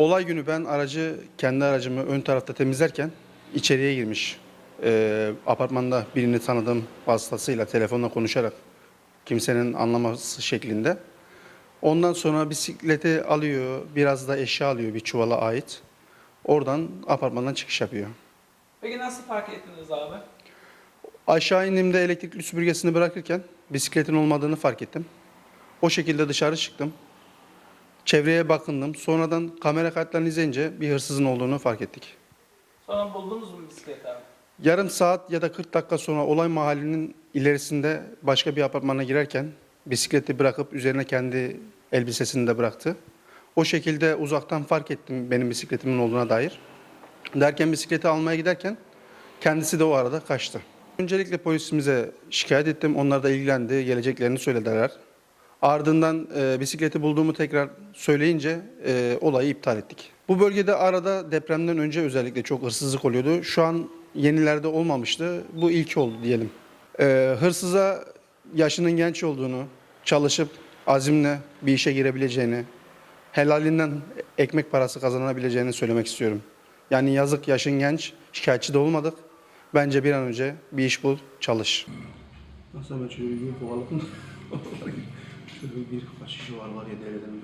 Olay günü ben aracı, kendi aracımı ön tarafta temizlerken içeriye girmiş. Ee, apartmanda birini tanıdığım vasıtasıyla telefonla konuşarak kimsenin anlaması şeklinde. Ondan sonra bisikleti alıyor, biraz da eşya alıyor bir çuvala ait. Oradan apartmandan çıkış yapıyor. Peki nasıl fark ettiniz abi? Aşağı indiğimde elektrikli süpürgesini bırakırken bisikletin olmadığını fark ettim. O şekilde dışarı çıktım. Çevreye bakındım. Sonradan kamera kayıtlarını izleyince bir hırsızın olduğunu fark ettik. Sonra buldunuz mu bisikleti abi? Yarım saat ya da 40 dakika sonra olay mahallinin ilerisinde başka bir apartmana girerken bisikleti bırakıp üzerine kendi elbisesini de bıraktı. O şekilde uzaktan fark ettim benim bisikletimin olduğuna dair. Derken bisikleti almaya giderken kendisi de o arada kaçtı. Öncelikle polisimize şikayet ettim. Onlar da ilgilendi, geleceklerini söylediler. Ardından e, bisikleti bulduğumu tekrar söyleyince e, olayı iptal ettik. Bu bölgede arada depremden önce özellikle çok hırsızlık oluyordu. Şu an yenilerde olmamıştı. Bu ilk oldu diyelim. E, hırsıza yaşının genç olduğunu, çalışıp azimle bir işe girebileceğini, helalinden ekmek parası kazanabileceğini söylemek istiyorum. Yani yazık yaşın genç, şikayetçi de olmadık. Bence bir an önce bir iş bul, çalış. Nasıl ben şöyle bir kovaladım. şöyle bir kaç kişi var var ya dereden